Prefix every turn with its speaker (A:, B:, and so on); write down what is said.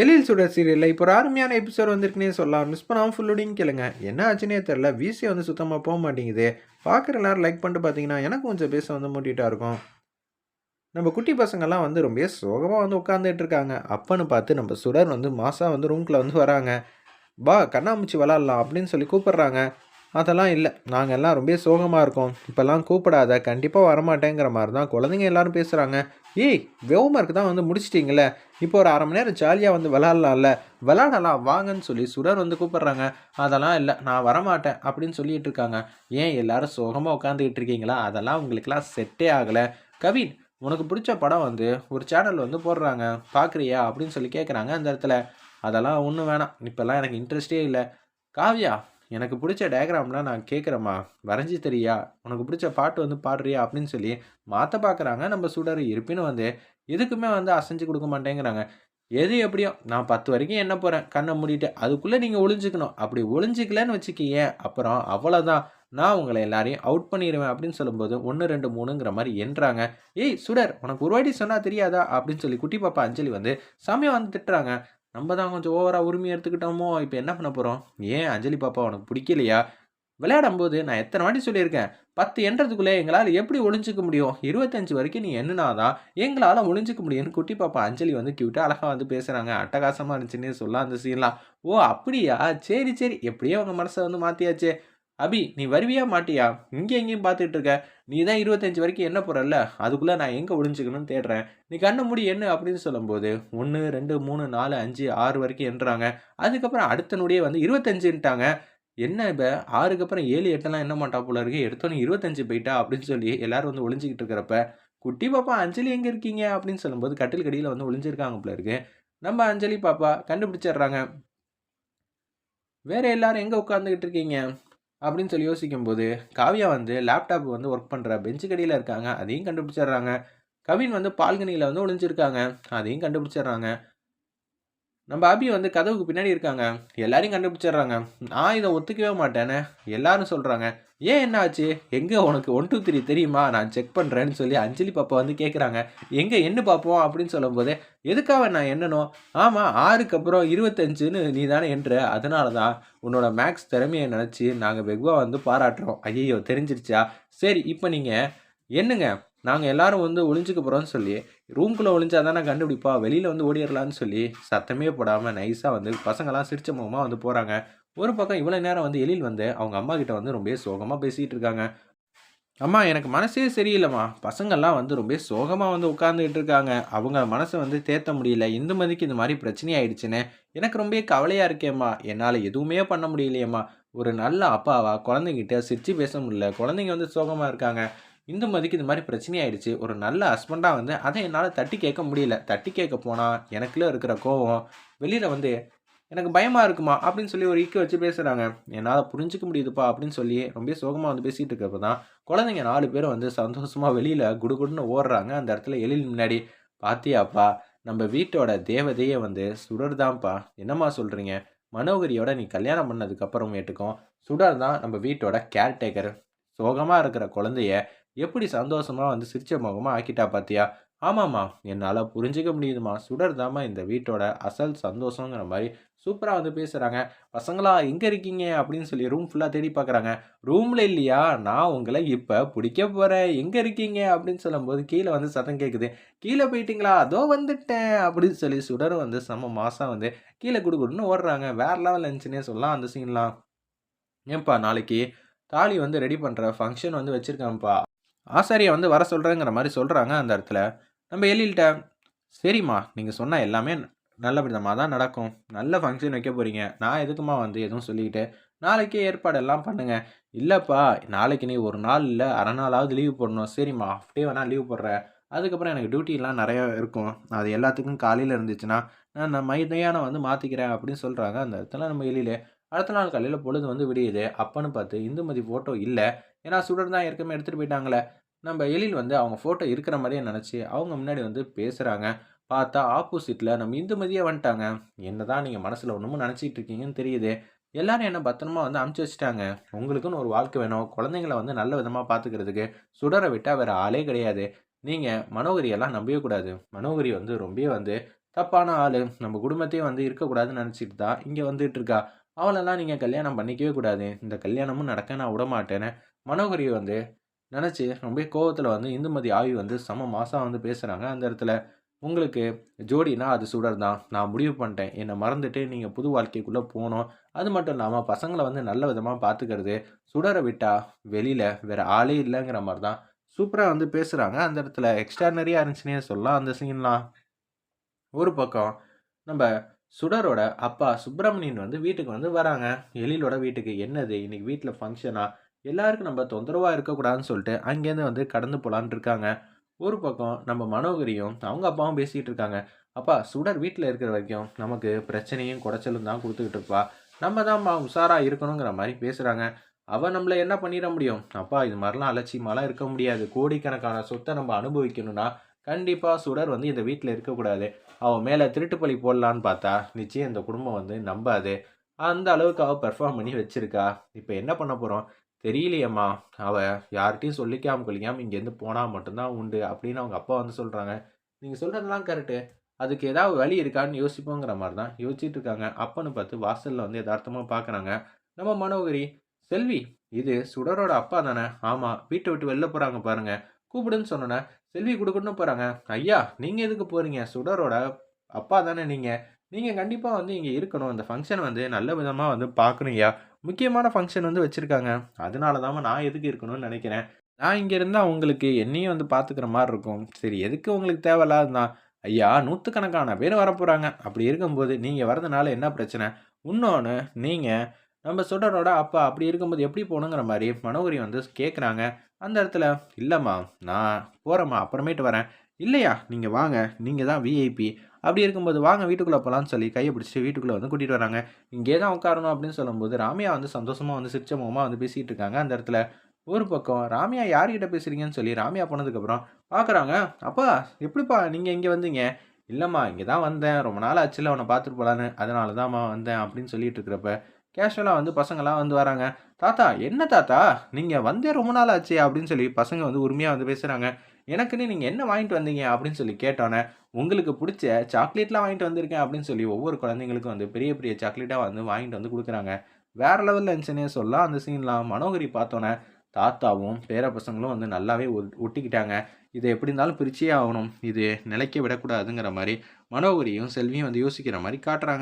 A: எழில் சுடர் சீரியலில் இப்போ ஒரு அருமையான எபிசோட் வந்திருக்குனே சொல்லலாம். மிஸ் பண்ணாமல் ஃபுல்லோடையும் கேளுங்க. என்ன ஆச்சுன்னே தெரில விசி வந்து சுத்தமாக போக மாட்டேங்குது. பார்க்குற எல்லாரும் லைக் பண்ணிட்டு பார்த்தீங்கன்னா எனக்கு கொஞ்சம் பேச வந்து மூட்டிகிட்டா இருக்கும். நம்ம குட்டி பசங்கள்லாம் வந்து ரொம்ப சோகமாக வந்து உட்காந்துட்டு இருக்காங்க. அப்பன்னு பார்த்து நம்ம சுடர் வந்து மாதம் வந்து ரூம்குள்ளே வந்து வராங்க. பா கண்ணாமூச்சி விளாட்லாம் அப்படின்னு சொல்லி கூப்பிட்றாங்க. அதெல்லாம் இல்லை. நாங்கள் எல்லாம் ரொம்ப சோகமாக இருக்கோம். இப்போல்லாம் கூப்பிடாத. கண்டிப்பாக வரமாட்டேங்கிற மாதிரி தான் குழந்தைங்க எல்லாரும் பேசுகிறாங்க ஏய் வெவமார்க்கு தான் வந்து முடிச்சிட்டிங்களே. இப்போ ஒரு அரை மணி நேரம் ஜாலியாக வந்து விளாட்லாம்ல விளாடலாம் வாங்கன்னு சொல்லி சுடர் வந்து கூப்பிட்றாங்க. அதெல்லாம் இல்லை நான் வரமாட்டேன் அப்படின்னு சொல்லிட்டு இருக்காங்க. ஏன் எல்லாரும் சோகமாக உட்காந்துக்கிட்டு இருக்கீங்களா? அதெல்லாம் உங்களுக்கெல்லாம் செட்டே ஆகலை. கவின் உனக்கு பிடிச்ச படம் வந்து ஒரு சேனல் வந்து போடுறாங்க. பார்க்குறியா அப்படின்னு சொல்லி கேட்குறாங்க அந்த இடத்துல. அதெல்லாம் ஒன்றும் வேணாம். இப்போல்லாம் எனக்கு இன்ட்ரெஸ்டே இல்லை. காவ்யா எனக்கு பிடிச்ச டயக்ராம்லாம் நான் கேட்குறேம்மா வரைஞ்சி தெரியா? உனக்கு பிடிச்ச பாட்டு வந்து பாடுறியா? அப்படின்னு சொல்லி மாற்ற பார்க்குறாங்க நம்ம சுடர் இருப்பினும் வந்து எதுக்குமே வந்து அசைஞ்சு கொடுக்க மாட்டேங்கிறாங்க. எது எப்படியோ நான் பத்து வரைக்கும் என்ன போகிறேன் கண்ணை மூடிட்டு அதுக்குள்ளே நீங்கள் ஒளிஞ்சிக்கணும். அப்படி ஒளிஞ்சிக்கலன்னு வச்சுக்கிங்க. அப்புறம் அவ்வளோதான் நான் உங்களை எல்லாரையும் அவுட் பண்ணிடுவேன் அப்படின்னு சொல்லும்போது ஒன்று ரெண்டு மூணுங்கிற மாதிரி என்றாங்க. ஏய் சுடர் உனக்கு ஒரு வாட்டி சொன்னால் தெரியாதா? அப்படின்னு சொல்லி குட்டி பாப்பா அஞ்சலி வந்து சமயம் வந்து திட்டுறாங்க. நம்ம தான் கொஞ்சம் ஓவராக உரிமை எடுத்துக்கிட்டோமோ? இப்போ என்ன பண்ண போகிறோம் ஏன் அஞ்சலி பாப்பா உனக்கு பிடிக்கலையா? விளையாடும் போது நான் எத்தனை வாட்டி சொல்லியிருக்கேன் பத்து என்றதுக்குள்ளே எங்களால் எப்படி ஒளிஞ்சிக்க முடியும்? இருபத்தஞ்சு வரைக்கும் நீ என்னனாதான் எங்களால் ஒளிஞ்சிக்க முடியும்னு குட்டி பாப்பா அஞ்சலி வந்து கியூட்டாக அழகாக வந்து பேசுகிறாங்க அட்டகாசமாக இருந்துச்சுன்னு சொல்லலாம் அந்த சீன்லாம் ஓ அப்படியா? சரி சரி. எப்படியோ உங்கள் மனசை வந்து மாற்றியாச்சே அபி நீ வருவியா மாட்டியா? இங்கே எங்கேயும் பார்த்துட்டு இருக்க. நீ தான் இருபத்தஞ்சி வரைக்கும் என்ன போகிறல்ல அதுக்குள்ளே நான் எங்கே ஒழிஞ்சுக்கணும்னு தேடுறேன். நீ கண்ண முடி என்ன அப்படின்னு சொல்லும்போது ஒன்று ரெண்டு மூணு நாலு அஞ்சு ஆறு வரைக்கும் என்றாங்க. அதுக்கப்புறம் அடுத்த நொடியே வந்து இருபத்தஞ்சுன்ட்டாங்க. என்ன இப்போ? ஆறுக்கு அப்புறம் ஏழு எட்டெல்லாம் என்ன மாட்டா போல இருக்கு? எடுத்தோன்னே இருபத்தஞ்சு போயிட்டா அப்படின்னு சொல்லி எல்லாரும் வந்து ஒளிஞ்சிக்கிட்டு இருக்கிறப்ப குட்டி பாப்பா அஞ்சலி எங்கே இருக்கீங்க? அப்படின்னு சொல்லும்போது கட்டில் கடியில் வந்து ஒளிஞ்சிருக்காங்க போல இருக்கு. நம்ம அஞ்சலி பாப்பா கண்டுபிடிச்சிடுறாங்க. வேற எல்லாரும் எங்கே உட்காந்துக்கிட்டு இருக்கீங்க? அப்படின்னு சொல்லி யோசிக்கும்போது காவியா வந்து லேப்டாப் வந்து ஒர்க் பண்ணுற பெஞ்சு கடியில் இருக்காங்க. அதையும் கண்டுபிடிச்சிடுறாங்க. கவின் வந்து பால்கனியில் வந்து ஒளிஞ்சிருக்காங்க. அதையும் கண்டுபிடிச்சிடுறாங்க. நம்ம அபி வந்து கதவுக்கு பின்னாடி இருக்காங்க. எல்லாரையும் கண்டுபிடிச்சிடுறாங்க. நான் இதை ஒத்துக்கவே மாட்டேன்னு எல்லாரும் சொல்கிறாங்க ஏன் என்ன ஆச்சு எங்கே உனக்கு ஒன் டூ த்ரீ தெரியுமா? நான் செக் பண்ணுறேன்னு சொல்லி அஞ்சலி பாப்பா வந்து கேட்குறாங்க எங்கே என்ன பார்ப்போம் அப்படின்னு சொல்லும்போது எதுக்காக நான் என்னனோ? ஆமாம் ஆறுக்கு அப்புறம் இருபத்தஞ்சுன்னு நீ தானே என்று. அதனால தான் உன்னோட மேக்ஸ் திறமையை நினச்சி நாங்கள் வெகுவாக வந்து பாராட்டுறோம். ஐயோ தெரிஞ்சிருச்சா? சரி இப்போ நீங்கள் என்னங்க? நாங்கள் எல்லாரும் வந்து ஒளிஞ்சுக்க போகிறோம்னு சொல்லி ரூம்குள்ளே ஒளிஞ்சா தானே கண்டுபிடிப்பா? வெளியில் வந்து ஓடிடலான்னு சொல்லி சத்தமே போடாமல் நைஸாக வந்து பசங்களாம் சிரிச்ச முகமாக வந்து போகிறாங்க ஒரு பக்கம் இவ்வளோ நேரம் வந்து எழில் வந்து அவங்க அம்மா கிட்ட வந்து ரொம்ப சோகமாக பேசிகிட்டு இருக்காங்க. அம்மா எனக்கு மனசே சரியில்லைம்மா. பசங்கள்லாம் வந்து ரொம்ப சோகமாக வந்து உட்காந்துக்கிட்டு இருக்காங்க. அவங்க மனசை வந்து தேர்த்த முடியல. இந்த மதிக்கு இந்த மாதிரி பிரச்சனை ஆயிடுச்சுன்னு எனக்கு ரொம்ப கவலையாக இருக்கேம்மா. என்னால் எதுவுமே பண்ண முடியலையேம்மா. ஒரு நல்ல அப்பாவா குழந்தைங்கிட்ட சிரிச்சு பேச முடியல. குழந்தைங்க வந்து சோகமாக இருக்காங்க. இந்துமதிக்கு இது மாதிரி பிரச்சனை ஆயிடுச்சு. ஒரு நல்ல ஹஸ்பண்டாக வந்து அதை என்னால் தட்டி கேட்க முடியல. தட்டி கேட்க போனால் எனக்குள்ளே இருக்கிற கோவம் வெளியில் வந்து எனக்கு பயமாக இருக்குமா? அப்படின்னு சொல்லி ஒரு ஈக்கி வச்சு பேசுகிறாங்க என்னால் புரிஞ்சிக்க முடியுதுப்பா அப்படின்னு சொல்லி ரொம்ப சோகமாக வந்து பேசிகிட்டு இருக்கப்போ தான் குழந்தைங்க நாலு பேரும் வந்து சந்தோஷமாக வெளியில் குடுகுடுன்னு ஓடுறாங்க. அந்த இடத்துல எழில் முன்னாடி பாத்தியாப்பா நம்ம வீட்டோட தேவதையே வந்து சுடர் தான்ப்பா என்னம்மா சொல்கிறீங்க மனோகரியோட நீ கல்யாணம் பண்ணதுக்கப்புறமேட்டுக்கும் சுடர் தான் நம்ம வீட்டோட கேர்டேக்கர் சோகமாக இருக்கிற குழந்தைய எப்படி சந்தோஷமாக வந்து சிரிச்ச முகமாக ஆக்கிட்டா பார்த்தியா ஆமாம்மா என்னால் புரிஞ்சிக்க முடியுதுமா சுடர் தாம்மா இந்த வீட்டோட அசல் சந்தோஷங்கிற மாதிரி சூப்பராக வந்து பேசுகிறாங்க பசங்களா எங்கே இருக்கீங்க? அப்படின்னு சொல்லி ரூம் ஃபுல்லாக தேடி பார்க்குறாங்க ரூமில் இல்லையா? நான் உங்களை இப்போ பிடிக்க போகிறேன் எங்கே இருக்கீங்க? அப்படின்னு சொல்லும்போது கீழே வந்து சத்தம் கேட்குது கீழே போயிட்டீங்களா? அதோ வந்துட்டேன். அப்படின்னு சொல்லி சுடர் வந்து செம்ம மாதம் வந்து கீழே குடுக்குடுன்னு ஓடுறாங்க. வேற லெவல் இருந்துச்சுன்னே சொல்லலாம் அந்த சீன்லாம் ஏன்பா நாளைக்கு தாலி வந்து ரெடி பண்ணுற ஃபங்க்ஷன் வந்து வச்சுருக்கேன்ப்பா ஆசாரியை வந்து வர சொல்கிறேங்கிற மாதிரி சொல்கிறாங்க அந்த இடத்துல. நம்ம எழில்கிட்ட சரிம்மா நீங்கள் சொன்னால் எல்லாமே நல்ல விதமாக தான் நடக்கும். நல்ல ஃபங்க்ஷன் வைக்க போகிறீங்க நான் எதுக்குமா வந்து எதுவும் சொல்லிக்கிட்டு நாளைக்கே ஏற்பாடெல்லாம் பண்ணுங்கள் இல்லைப்பா நாளைக்கு நீ ஒரு நாள் இல்லை அரை நாளாவது லீவ் போடணும். சரிம்மா ஹாஃப் டே வேணால் லீவ் போடுறேன் அதுக்கப்புறம் எனக்கு டியூட்டிலாம் நிறைய இருக்கும். அது எல்லாத்துக்கும் காலையில் இருந்துச்சுன்னா நான் நான் மைதையான வந்து மாற்றிக்கிறேன் அப்படின்னு சொல்கிறாங்க அந்த இடத்துல நம்ம எழிலே. அடுத்த நாள் காலையில் பொழுது வந்து விடியுது. அப்பன்னு பார்த்து இந்துமதி ஃபோட்டோ இல்லை. ஏன்னா சுடர் தான் ஏற்கனவே எடுத்துகிட்டு போயிட்டாங்களே. நம்ம எழில் வந்து அவங்க ஃபோட்டோ இருக்கிற மாதிரியே நினச்சி அவங்க முன்னாடி வந்து பேசுகிறாங்க பார்த்தா ஆப்போசிட்டில் நம்ம இந்துமதியே வந்துட்டாங்க. என்ன தான் நீங்கள் மனசில் ஒன்றுமும் நினச்சிட்டு இருக்கீங்கன்னு தெரியுது. எல்லாரும் என்ன பத்திரமா வந்து அமுச்சு வச்சுட்டாங்க. உங்களுக்குன்னு ஒரு வாழ்க்கை வேணும். குழந்தைங்கள வந்து நல்ல விதமாக பார்த்துக்கிறதுக்கு சுடரை விட்டால் வேறு ஆளே கிடையாது. நீங்கள் மனோகரியெல்லாம் நம்பவே கூடாது. மனோகரி வந்து ரொம்ப வந்து தப்பான ஆள். நம்ம குடும்பத்தையே வந்து இருக்கக்கூடாதுன்னு நினச்சிட்டு தான் இங்கே வந்துட்டு இருக்கா. அவளெல்லாம் நீங்கள் கல்யாணம் பண்ணிக்கவே கூடாது. இந்த கல்யாணமும் நடக்க நான் விட மாட்டேன்னு மனோகரி வந்து நினச்சி ரொம்ப கோவத்தில் வந்து இந்துமதி ஆவி வந்து செம மாதம் வந்து பேசுகிறாங்க அந்த இடத்துல உங்களுக்கு ஜோடினா அது சுடர் தான் நான் முடிவு பண்ணிட்டேன். என்னை மறந்துட்டு நீங்கள் புது வாழ்க்கைக்குள்ளே போகணும். அது மட்டும் இல்லாமல் பசங்களை வந்து நல்ல விதமாக பார்த்துக்கிறது சுடரை விட்டால் வெளியில் வேறு ஆளே இல்லைங்கிற மாதிரி தான் சூப்பராக வந்து பேசுகிறாங்க அந்த இடத்துல எக்ஸ்ட்ரானரியாக இருந்துச்சுன்னே சொல்லலாம். அந்த சீன்லாம் ஒரு பக்கம் நம்ம சுடரோட அப்பா சுப்பிரமணியன் வந்து வீட்டுக்கு வந்து வராங்க. எழிலோட வீட்டுக்கு என்னது? இன்னைக்கு வீட்டில் ஃபங்க்ஷனா எல்லாருக்கும் நம்ம தொந்தரவாக இருக்கக்கூடாதுன்னு சொல்லிட்டு அங்கேருந்து வந்து கடந்து போகலான் இருக்காங்க. ஒரு பக்கம் நம்ம மனோகரியும் அவங்க அப்பாவும் பேசிகிட்டு இருக்காங்க. அப்பா சுடர் வீட்டில் இருக்கிற வரைக்கும் நமக்கு பிரச்சனையும் குடைச்சலும் தான் கொடுத்துக்கிட்டு இருப்பா. நம்ம தான் உஷாராக இருக்கணுங்கிற மாதிரி பேசுகிறாங்க அவன் நம்மளை என்ன பண்ணிட முடியும்? அப்பா இது மாதிரிலாம் அலட்சியமாலாம் இருக்க முடியாது. கோடிக்கணக்கான சொத்தை நம்ம அனுபவிக்கணும்னா கண்டிப்பாக சுடர் வந்து இந்த வீட்டில் இருக்கக்கூடாது. அவன் மேலே திருட்டுப்பழி போடலான்னு பார்த்தா நிச்சயம் இந்த குடும்பம் வந்து நம்பாது. அந்த அளவுக்கு அவள் பெர்ஃபார்ம் பண்ணி வச்சுருக்கா. இப்போ என்ன பண்ண போகிறோம் தெரியலையம்மா. அவள் யார்கிட்டையும் சொல்லிக்காம கொள்ளிக்காமல் இங்கேருந்து போனால் மட்டும்தான் உண்டு அப்படின்னு அவங்க அப்பா வந்து சொல்கிறாங்க நீங்கள் சொல்கிறதெல்லாம் கரெக்டு அதுக்கு ஏதாவது வழி இருக்கான்னு யோசிப்போங்கிற மாதிரி தான் யோசிச்சுட்டு இருக்காங்க. அப்பன்னு பார்த்து வாசலில் வந்து யதார்த்தமாக பார்க்குறாங்க நம்ம மனோகரி செல்வி இது சுடரோட அப்பா தானே? ஆமாம் வீட்டை விட்டு வெளில போகிறாங்க பாருங்கள் கூப்பிடுன்னு சொன்னோன்னே செல்வி கொடுக்கணும் போகிறாங்க ஐயா நீங்கள் எதுக்கு போகிறீங்க சுடரோட அப்பா தானே நீங்கள் நீங்கள் கண்டிப்பாக வந்து இங்கே இருக்கணும். இந்த ஃபங்க்ஷன் வந்து நல்ல விதமாக வந்து பார்க்கணும் ஐயா. முக்கியமான ஃபங்க்ஷன் வந்து வச்சுருக்காங்க. அதனால தான் நான் எதுக்கு இருக்கணும்னு நினைக்கிறேன். நான் இங்கே இருந்தால் உங்களுக்கு என்னையும் வந்து பார்த்துக்கிற மாதிரி இருக்கும். சரி எதுக்கு உங்களுக்கு தேவையில்லாதுதான் ஐயா நூற்றுக்கணக்கான பேர் வரப்போகிறாங்க அப்படி இருக்கும்போது நீங்கள் வரதுனால என்ன பிரச்சனை? இன்னொன்று நீங்கள் நம்ம சுடனோட அப்பா அப்படி இருக்கும்போது எப்படி போகணுங்கிற மாதிரி மனோகரி வந்து கேட்குறாங்க அந்த இடத்துல இல்லைம்மா நான் போகிறேம்மா அப்புறமேட்டு வரேன். இல்லையா நீங்கள் வாங்க நீங்கள் தான் விஐபி அப்படி இருக்கும்போது வாங்க வீட்டுக்குள்ளே போகலான்னு சொல்லி கையை பிடிச்சி வீட்டுக்குள்ளே வந்து கூட்டிகிட்டு வராங்க. இங்கே தான் உட்காரணும் அப்படின்னு சொல்லும்போது ராமியா வந்து சந்தோஷமாக வந்து சிரிச்ச முகமாக வந்து பேசிகிட்டு இருக்காங்க. அந்த இடத்துல ஒரு பக்கம் ராமியா யார்கிட்ட பேசுகிறீங்கன்னு சொல்லி ராமியா போனதுக்கப்புறம் பார்க்குறாங்க அப்பா எப்படிப்பா நீங்கள் இங்கே வந்தீங்க? இல்லைம்மா இங்கே தான் வந்தேன். ரொம்ப நாள் ஆச்சுல உன்னை பார்த்துட்டு போகலான்னு அதனால தான்மா வந்தேன் அப்படின்னு சொல்லிட்டு இருக்கிறப்ப கேஷுவலாக வந்து பசங்களாம் வந்து வராங்க. தாத்தா என்ன தாத்தா? நீங்கள் வந்தே ரொம்ப நாள் ஆச்சு அப்படின்னு சொல்லி பசங்க வந்து உரிமையாக வந்து பேசுகிறாங்க எனக்குன்னு நீங்கள் என்ன வாங்கிட்டு வந்தீங்க? அப்படின்னு சொல்லி கேட்டோன்னே உங்களுக்கு பிடிச்ச சாக்லேட்லாம் வாங்கிட்டு வந்திருக்கேன் அப்படின்னு சொல்லி ஒவ்வொரு குழந்தைங்களுக்கும் வந்து பெரிய பெரிய சாக்லேட்டாக வந்து வாங்கிட்டு வந்து கொடுக்குறாங்க. வேறு லெவலில் இருந்துச்சுன்னே சொல்லலாம் அந்த சீன்லாம். மனோகரி பார்த்தோன்னே தாத்தாவும் பேர பசங்களும் வந்து நல்லாவே ஒட்டிக்கிட்டாங்க. இதை எப்படி இருந்தாலும் பிரிச்சே ஆகணும். இது நிலைக்க விடக்கூடாதுங்கிற மாதிரி மனோகரியும் செல்வியும் வந்து யோசிக்கிற மாதிரி காட்டுறாங்க.